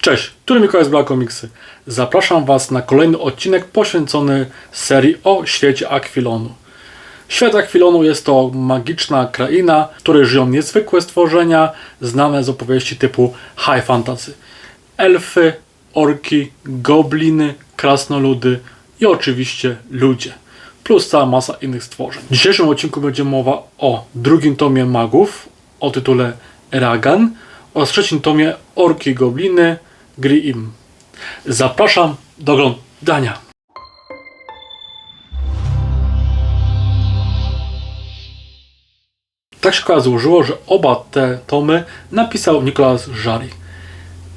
Cześć, tu Mikołaj z Black Comicsy. Zapraszam Was na kolejny odcinek poświęcony serii o świecie Aquilonu. Świat Aquilonu jest to magiczna kraina, w której żyją niezwykłe stworzenia znane z opowieści typu high fantasy. Elfy, orki, gobliny, krasnoludy i oczywiście ludzie. Plus cała masa innych stworzeń. W dzisiejszym odcinku będzie mowa o drugim tomie magów o tytule Eragan oraz trzecim tomie Orki i Gobliny Grimm. Zapraszam do oglądania. Tak się złożyło, że oba te tomy napisał Nicolas Jarry.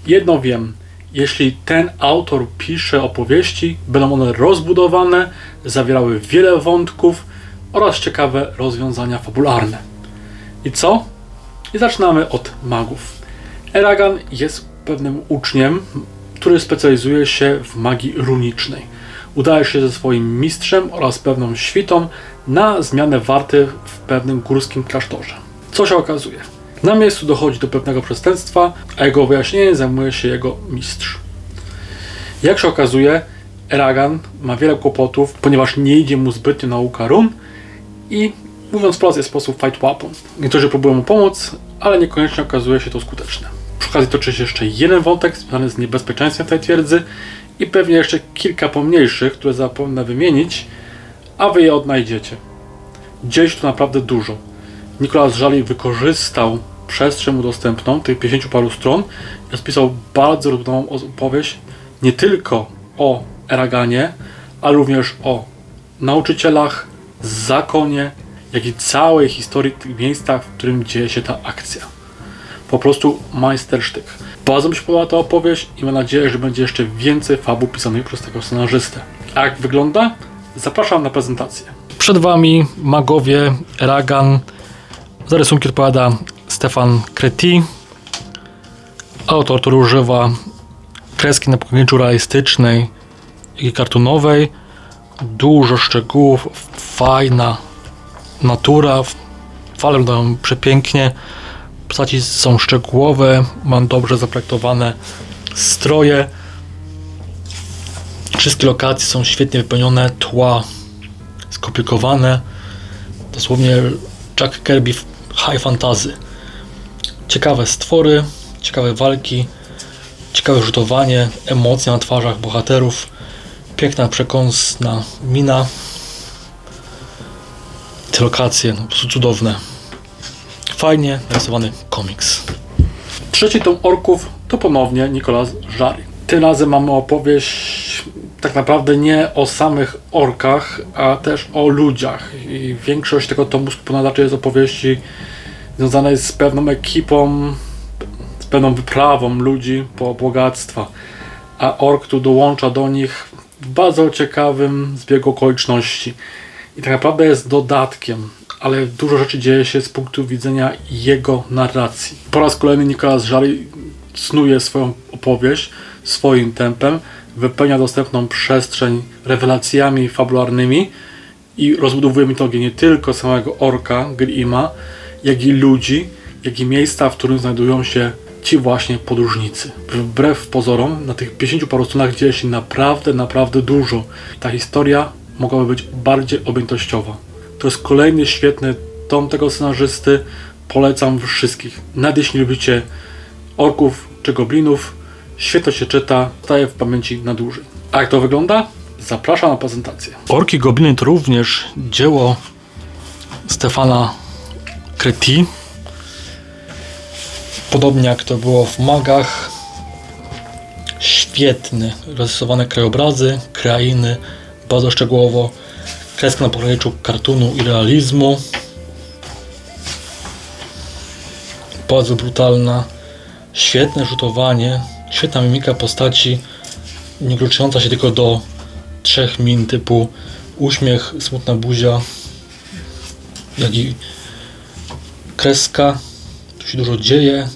Jedno wiem, jeśli ten autor pisze opowieści, będą one rozbudowane, zawierały wiele wątków oraz ciekawe rozwiązania fabularne. I co? I zaczynamy od magów. Eragan jest pewnym uczniem, który specjalizuje się w magii runicznej. Udaje się ze swoim mistrzem oraz pewną świtą na zmianę warty w pewnym górskim klasztorze. Co się okazuje? Na miejscu dochodzi do pewnego przestępstwa, a jego wyjaśnieniem zajmuje się jego mistrz. Jak się okazuje, Eragan ma wiele kłopotów, ponieważ nie idzie mu zbytnio nauka run i mówiąc wprost jest sposób fight weapon. Niektórzy próbują mu pomóc, ale niekoniecznie okazuje się to skuteczne. Przy okazji toczy się jeszcze jeden wątek związany z niebezpieczeństwem tej twierdzy i pewnie jeszcze kilka pomniejszych, które zapomnę wymienić, a wy je odnajdziecie. Dzieje się tu naprawdę dużo. Nicolas Żali wykorzystał przestrzeń mu dostępną, tych 50 paru stron i rozpisał bardzo rozbudową opowieść nie tylko o Eraganie, ale również o nauczycielach, zakonie, jak i całej historii tych miejscach, w którym dzieje się ta akcja. Po prostu majstersztyk. Bardzo mi się podoba ta opowieść i mam nadzieję, że będzie jeszcze więcej fabuł pisanych przez tego scenarzystę. A jak wygląda? Zapraszam na prezentację. Przed Wami magowie Eragan. Za rysunki odpowiada Stefan Kreti. Autor, który używa kreski na pograniczu realistycznej i kartunowej. Dużo szczegółów, fajna natura, fale wyglądają przepięknie. Postaci są szczegółowe, mam dobrze zaprojektowane stroje. Wszystkie lokacje są świetnie wypełnione, tła skomplikowane. Dosłownie Jack Kirby high fantasy. Ciekawe stwory, ciekawe walki, ciekawe rzutowanie, emocje na twarzach bohaterów, piękna przekąsna mina. Te lokacje, no, cudowne. Fajnie narysowany komiks. Trzeci tom Orków to ponownie Nicolas Jarry. Tym razem mamy opowieść tak naprawdę nie o samych orkach, a też o ludziach. I większość tego tomu raczej jest opowieści związanej z pewną ekipą, z pewną wyprawą ludzi po bogactwa. A ork tu dołącza do nich w bardzo ciekawym zbiegu okoliczności. I tak naprawdę jest dodatkiem, ale dużo rzeczy dzieje się z punktu widzenia jego narracji. Po raz kolejny Nicolas Jarry snuje swoją opowieść swoim tempem, wypełnia dostępną przestrzeń rewelacjami fabularnymi i rozbudowuje mitologię nie tylko samego orka, Grima, jak i ludzi, jak i miejsca, w którym znajdują się ci właśnie podróżnicy. Wbrew pozorom, na tych 50 paru stronach dzieje się naprawdę, naprawdę dużo. Ta historia mogłaby być bardziej objętościowa. To jest kolejny świetny tom tego scenarzysty. Polecam wszystkich. Nawet jeśli lubicie orków czy goblinów, świetnie się czyta, staje w pamięci na dłużej. A jak to wygląda? Zapraszam na prezentację. Orki Gobliny to również dzieło Stefana Kreti. Podobnie jak to było w Magach. Świetne rysowane krajobrazy, krainy, bardzo szczegółowo. Kreska na pograniczu kartunu i realizmu. Bardzo brutalna. Świetne rzutowanie, świetna mimika postaci, nie ograniczająca się tylko do trzech min typu uśmiech, smutna buzia, jak i kreska. Tu się dużo dzieje.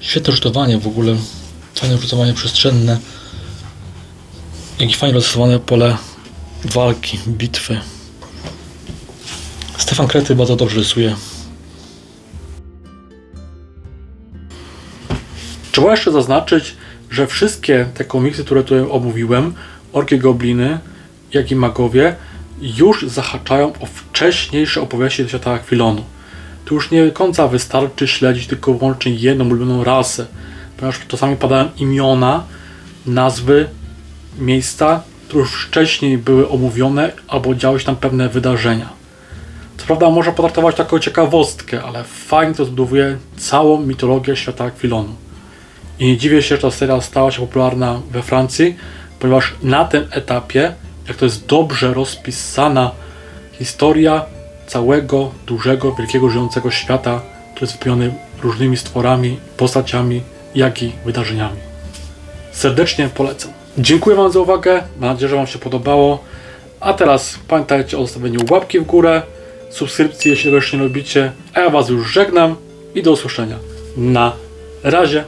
Świetne rzutowanie w ogóle. Fajne rzutowanie przestrzenne. Jak i fajnie rozrysowane pole walki, bitwy. Stefan Krety bardzo dobrze rysuje. Trzeba jeszcze zaznaczyć, że wszystkie te komiksy, które tutaj omówiłem, Orki Gobliny, jak i Magowie, już zahaczają o wcześniejsze opowieści ze świata Aquilonu. Tu już nie do końca wystarczy śledzić tylko wyłącznie jedną ulubioną rasę, ponieważ czasami padają imiona, nazwy, miejsca, już wcześniej były omówione albo działy się tam pewne wydarzenia. Co prawda można potraktować to jako ciekawostkę, ale fajnie to zbudowuje całą mitologię świata Aquilonu. I nie dziwię się, że ta seria stała się popularna we Francji, ponieważ na tym etapie, jak to jest dobrze rozpisana historia całego, dużego, wielkiego, żyjącego świata, który jest wypełniony różnymi stworami, postaciami, jak i wydarzeniami. Serdecznie polecam. Dziękuję Wam za uwagę, mam nadzieję, że Wam się podobało. A teraz pamiętajcie o zostawieniu łapki w górę, subskrypcji, jeśli tego jeszcze nie robicie. A ja Was już żegnam i do usłyszenia. Na razie.